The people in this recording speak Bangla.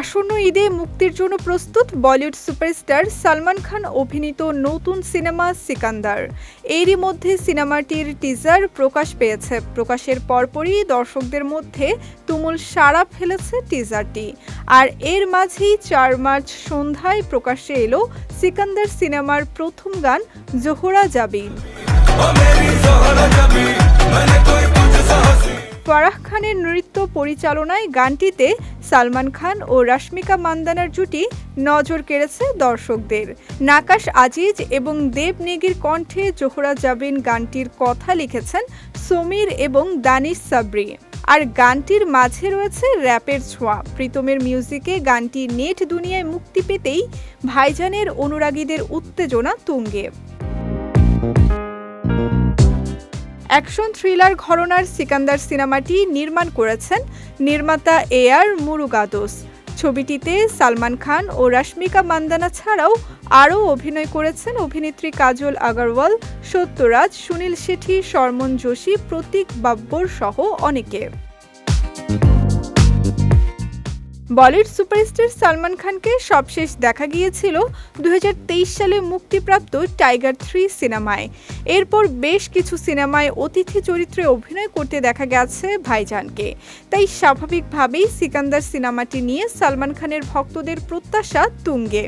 আসন্ন ঈদে মুক্তির জন্য প্রস্তুত বলিউড সুপারস্টার সালমান খান অভিনীত নতুন সিনেমা সিকান্দার। এরই মধ্যে সিনেমাটির টিজার প্রকাশ পেয়েছে। প্রকাশের পরপরই দর্শকদের মধ্যে তুমুল সাড়া ফেলেছে টিজারটি আর এর মাঝেই চার মার্চ সন্ধ্যায় প্রকাশ্যে এলো সিকান্দার সিনেমার প্রথম গান জোহরা জাবিন। ফারাহ খানের নৃত্য পরিচালনায় গানটিতে সালমান খান ও রাশমিকা মান্দানার জুটি নজর কেড়েছে দর্শকদের। নাকাশ আজিজ এবং দেব নেগির কণ্ঠে জোহরা জাবিন গানটির কথা লিখেছেন সমীর এবং দানিশ সাবরি। আর গানটির মাঝে রয়েছে র্যাপের ছোঁয়া। প্রীতমের মিউজিকে গানটি নেট দুনিয়ায় মুক্তি পেতেই ভাইজানের অনুরাগীদের উত্তেজনা তুঙ্গে। অ্যাকশন থ্রিলার ঘরনার সিকান্দার সিনেমাটি নির্মাণ করেছেন নির্মাতা এ আর মুরুগাদোস। ছবিটিতে সালমান খান ও রাশ্মিকা মান্দানা ছাড়াও আরও অভিনয় করেছেন অভিনেত্রী কাজল আগারওয়াল, সত্যরাজ, সুনীল শেঠি, শর্মন যোশী, প্রতীক বাব্বর সহ অনেকে। বলিউড সুপারস্টার সালমান খানকে সবশেষ দেখা গিয়েছিল দু হাজার তেইশ সালে মুক্তিপ্রাপ্ত টাইগার থ্রি সিনেমায়। এরপর বেশ কিছু সিনেমায় অতিথি চরিত্রে অভিনয় করতে দেখা গেছে ভাইজানকে। তাই স্বাভাবিকভাবেই সিকান্দার সিনেমাটি নিয়ে সালমান খানের ভক্তদের প্রত্যাশা তুঙ্গে।